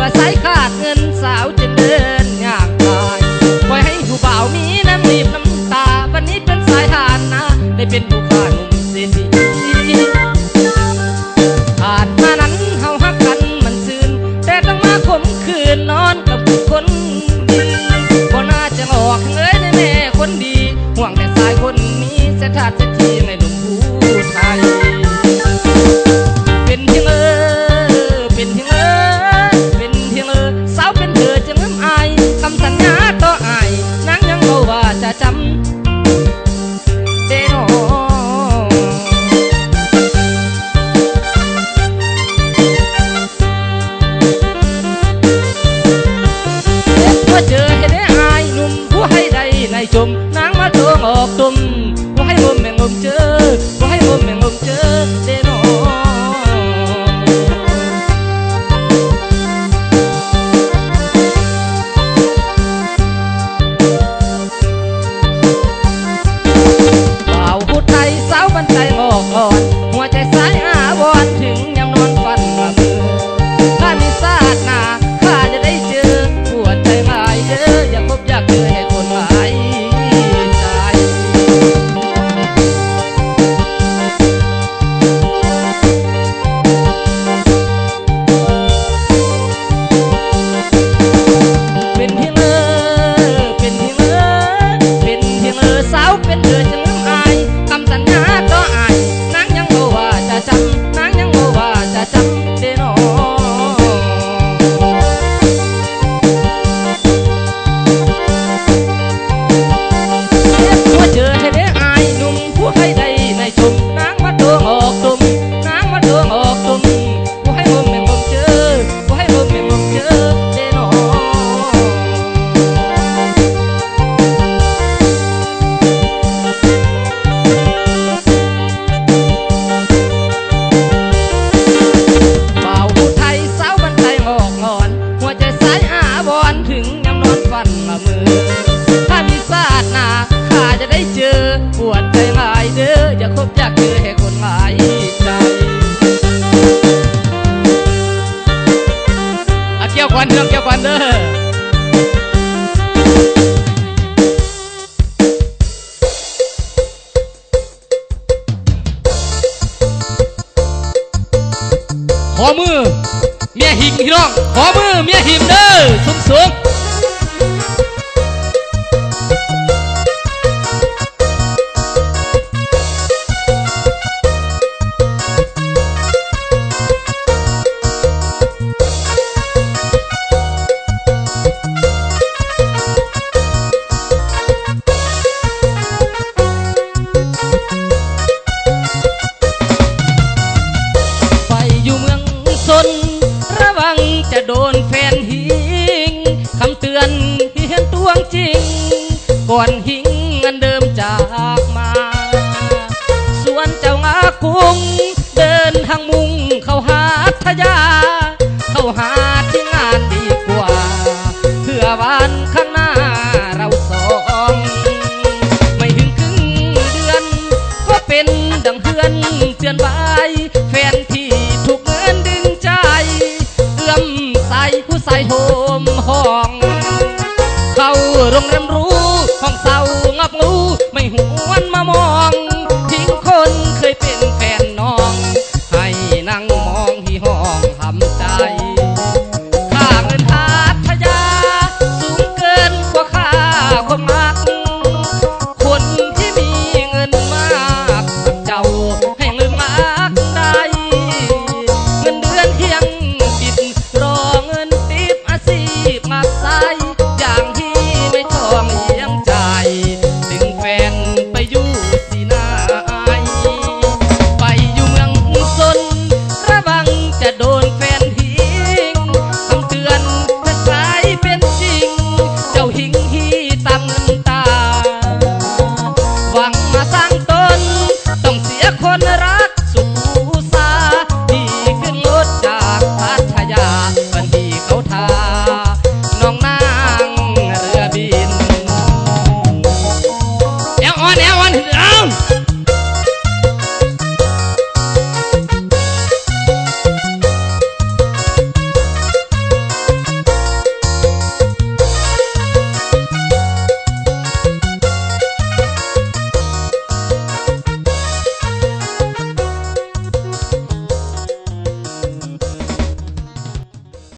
บ่าใส่ขาดเงินสาวจะเดินย่างกายปล่อยให้ผู้บ่าวมีน้ำรีบน้ำตา วันนี้เป็นสายหานนะ ได้เป็นผู้ขาหนุ่มเศรษฐีผ่านมานั้นเฮาฮักกันมันซื่นแต่ต้องมาข่มคืนนอนกับคนดีบ่น่าจะหลอกเอยในแม่คนดี ห่วงแต่สายคนนี้เสียทัดเสียทีในหล hay ôm mẹ ngọc chơi, có hay ôm mẹ ngọc chơi. วอนถึงยำนอนฟันละมือ ถ้ามีศาสนาข้าจะได้เจอ ปวดใจหลายเด้ออย่าคบอยากเจอให้คนหลายใจอาเกี่ยวควันเรื่องเกี่ยวควันเด้อขอมือ หิงพี่น้อง ขอมือเมียหิมเด้อสูงสูง ก่อนหิงอันเดิมจากมา ส่วนเจ้างากุ้งเดินทางมุ่งเข้าหาทยา เข้าหาที่งานดีกว่า เพื่อวันข้างหน้าเราสอง ไม่ถึงครึ่งเดือน ก็เป็นดังเพื่อนเตือนไว้แฟนที่ถูกเงินดึงใจ เอื้อมใส่ผู้ใส่โหมห้อง เข้าโรงแรมหรู้ hôm sau ngọc ngu